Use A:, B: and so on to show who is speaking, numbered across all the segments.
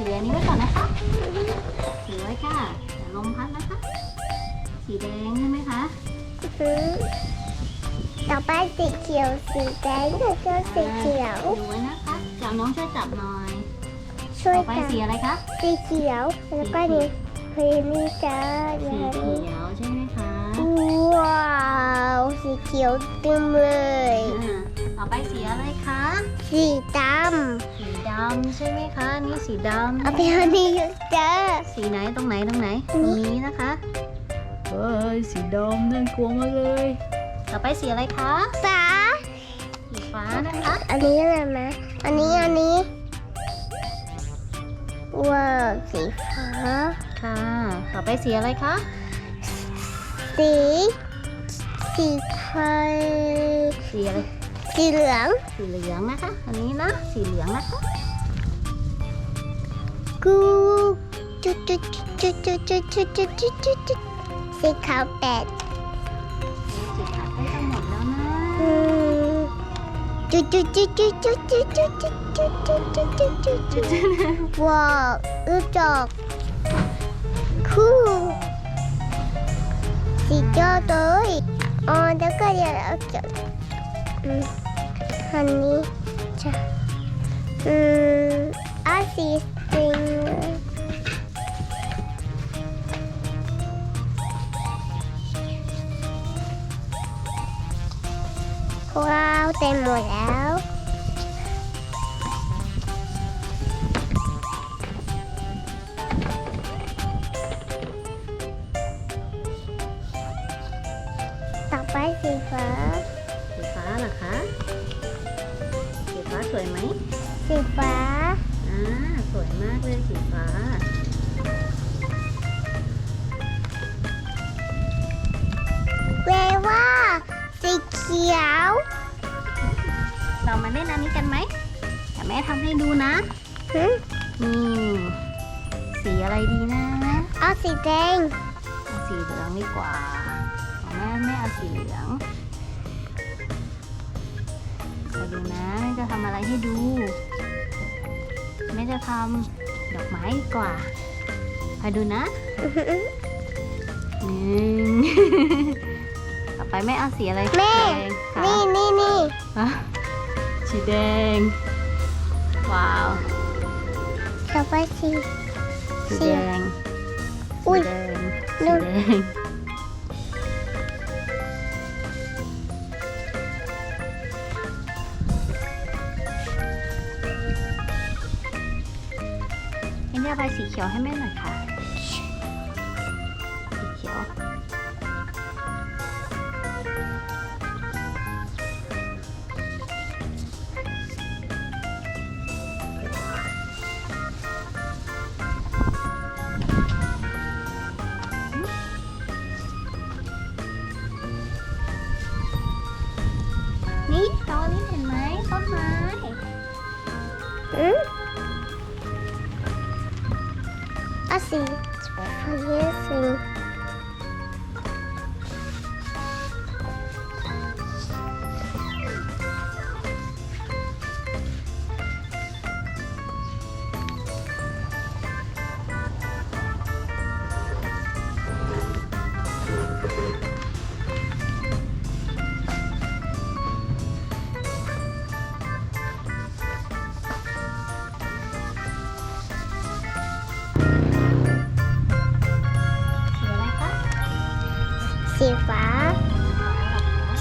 A: ถืออันนี้ไว้ก่อนนะคะ ถือไว้ค่ะอย่าลมพัดนะคะ สีแดงใช่ไหมคะ
B: หือต่อไปสีเขียวสีแดงแล้วก็สีเขียว
A: ดูไว้นะคะจับน้องช่วยจับหน่อย
B: ช่วย
A: ต่อไป
B: กัน
A: สีอะไรคะ
B: สีเขียวแล้วก็นี่คือนี่จ้าอ
A: สี
B: ย่าง
A: เขี
B: นี้
A: ยวใช่ไหมคะ
B: ว้าวสีเขียวเต็มเลย
A: อ่าต่อไปสีอะไรคะ
B: สีด
A: สีดำใช่ไหมคะนี่สีดำ
B: เอาไปเอานี่จ้าำ
A: สีไหนตรงไหนตรงไหนตรงนี้นะคะเฮ้ยสีดำน่ากลัวมากเลย ต่อไปสีอะไรคะ
B: ฟ้า
A: สีฟ้านะคะ
B: อันนี้อะไรไหมอันนี้อันนี้ว้าวสีฟ้า
A: ค่ะ ต่อไปสีอะไรคะ
B: สีสีไฟ
A: สีอะไร
B: สีเหลือง
A: สีเหลืองนะคะ อันนี้นะ สีเหลืองนะคะ
B: กูจุดจุดจุดจุดจุดจุดจุดจุดจุดจุดสีขาวแปด
A: สีขาวใกล้จะหมดแล้วนะ
B: อืมจุดจุดจุดจุดจุดจุดจุดจุดจุดจุดจุดจุดจุดจุดว้าวอึจอกคู่สียอดเลยอ๋อแล้วก็เดี๋ยวเราจะอืมอันนี้จะอืมอาสี สตริงว้าวเต็มหมดแล้วต่อไปสีฟ้า
A: สีฟ้าเหรอคะ สีฟ้าสวยไหม
B: สีฟ้า
A: อ่าส วยมากเลยสีฟ้า
B: เวว่าสีเขียว
A: เรามาเล่นอันนี้กันไหมแต่แม่ทำให้ดูนะ
B: หึ
A: นี่สีอะไรดีนะ
B: เอาสีแดง
A: เอาสีเหลืองดีกว่าของแม่แม่เอาสีเหลืองไปดูนะแม่จะทำอะไรให้ดู แม่จะทำดอกไม้ดีกว่าไปดูนะหนึ่งต่อไปแม่เอาสีอะไร
B: แม่
A: แดงคะ
B: นี่นี่นี่
A: ฮะสีแดง ว้าว
B: ต่อไปสี
A: สี
B: สี
A: แดง
B: อุ้ย
A: สีแดง ธัญญาใบสีเขียวให้แม่หน่อยค่ะ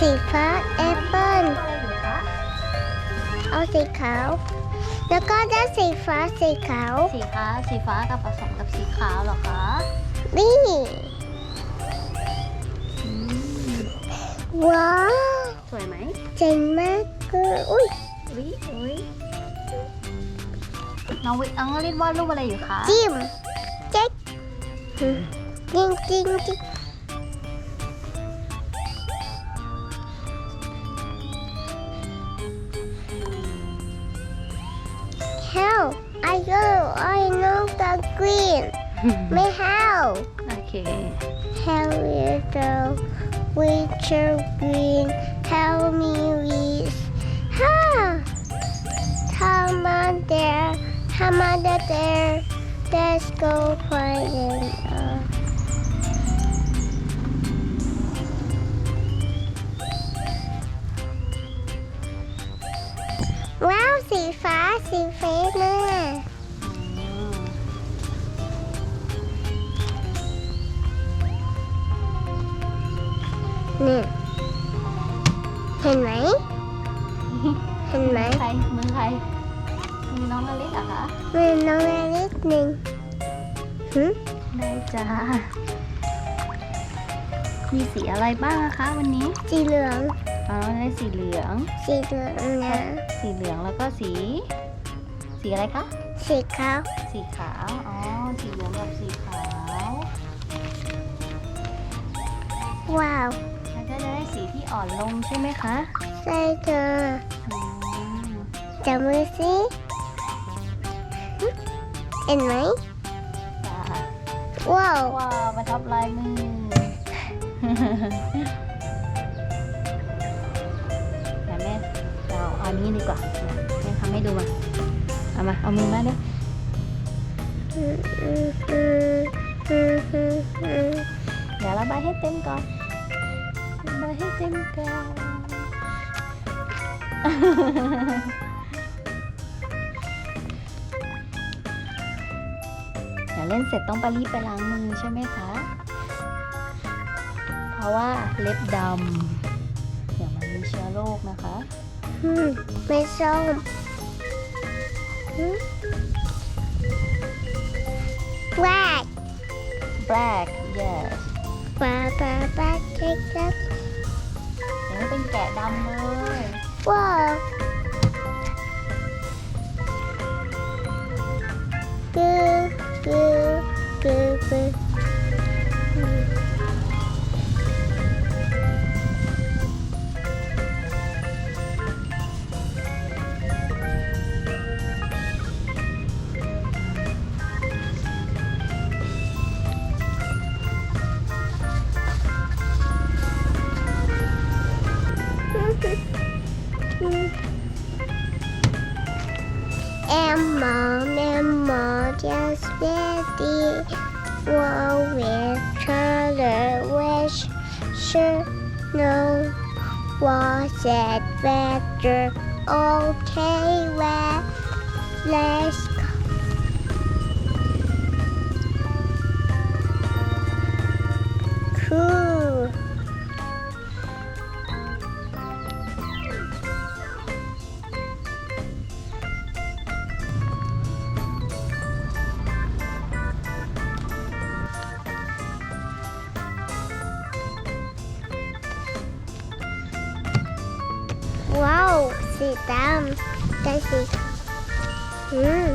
A: สี
B: ฟ้าแอปเปิ้ลเอาสีขาว แล้วก็ได้สีฟ้าสีขาว
A: สีฟ้าสีฟ้ากับผสมกับสีขาวเหรอคะ
B: นี่
A: อืม
B: ว้าว
A: สวยไหม
B: เจ๋งมากเลยอุ้ย
A: อุ้ยอุ้ยน้องวิน้องวลิศวาดรูปอะไรอยู่คะ
B: จิ้มเจ๊กจริงจริงจริง go. I know the green. Me how?
A: Okay.
B: How you go? Witcher green. Help me with. Ha! Come on there. Come on there. Let's go playing. Uh, Wow, see, fast, see, fast, นี่ เห็นไหม เห็นไหม
A: ใครมือใครมือน้องอเล็กเหรอคะ
B: มันน้องเล็กหนึ่งหึ
A: ได้จ้า มีสีอะไรบ้างอะคะวันนี้
B: สีเหลือง
A: อ๋อได้สีเหลือง
B: สีเหลืองนะ
A: สีเหลืองแล้วก็สี สีอะไรคะ
B: สีขาว
A: สีขาว อ๋อ สีเหลืองกับสีขาว
B: ว้าว
A: แล้ว ก็จะได้สีที่อ่อนลงใช่ไหมคะ
B: ใส่เธอ
A: อืม
B: จับมือสิหึเห็นไหม
A: จ้า
B: ว้าว
A: ว้าวมาทับลายมือ แต่แม่เราเอาอันนี้ดีกว่าเนี่ยแม่ทำให้ดูมาเอามา เอามือมาด้วย
B: อืมอืมอืมอืมอืมอืม
A: เดี๋ยวระบายให้เต็มก่อน ระบายให้เต็มก่อนเดี๋ยวเล่นเสร็จต้องไปรีบไปล้างมือใช่ไหมคะ เพราะว่าเล็บดำเดี๋ยวมันมีเชื้อโรคนะคะ
B: อืมไม่ส้มหึ black
A: black yes
B: ปลาปลาปลาเจ๊กจัก
A: เป็นแกะดำเลย
B: ว้าว it better? Okay, well, let's go. Cool. ดำแต่สีอืม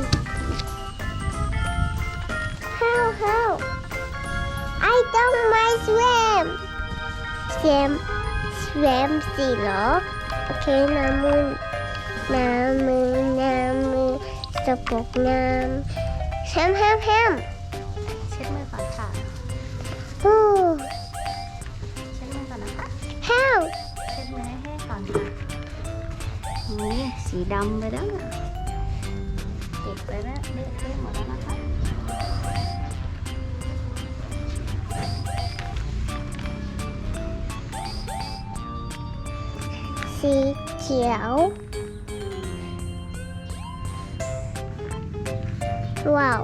B: How how I don't mind swim swim swim สีเหรอโอเคน้ำมือน้ำมือน้ำมือสปกน้ำแฮมแฮมแฮม
A: เช็ดมือก่อนค่ะ
B: ฮู้
A: นี่สีดำไปแล้วนะติดไปแล้วเละเทะหมดแล้วนะคะ
B: สีเขียวว้าว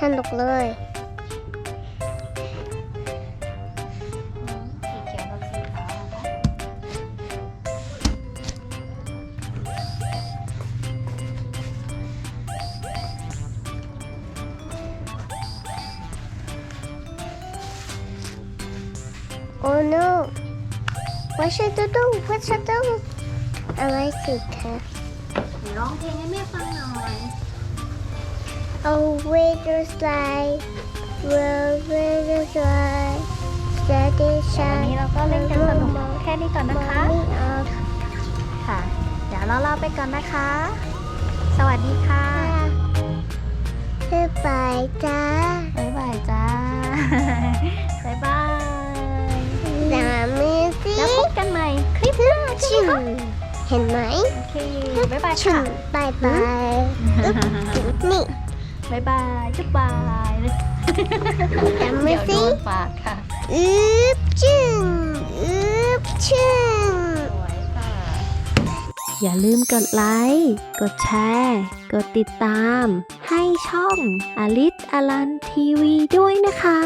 B: สนุกเลย Oh no What should I do What should I do อะไรสิคะ
A: เดี๋ยวร้องเพลงให้แม่ฟังหน่อย
B: Oh waiter slide Well waiter slide Steady
A: วัน
B: shine
A: นี้เราก็เล่นกันสนุกแค่นี้ก่อนนะคะ
B: Mommy off
A: ค่ะ เดี๋ยวเราลาไปก่อนนะคะ สวัสดีค่ะ
B: บ๊ายบายจ้า
A: บ๊ายบายจ้าบ๊ายบาย
B: สามมือสิ
A: แล้วพบกันใหม่คลิปหน้าใช่ไหมคะ
B: เฮเห็นไหม
A: โอเคบ๊ายบาย
B: ชุ่
A: ค่ะ
B: มบายบายนี่
A: บ๊ายบายจุ๊บบายเลย
B: จำไม่
A: เดี๋ยวโด
B: สิ
A: นปากค่ะ
B: อึบจึงอึบจึง
A: สวยค่ะ
C: อย่าลืมกดไลค์ กดแชร์ กดติดตาม ให้ช่องอลิสอลันทีวีด้วยนะคะ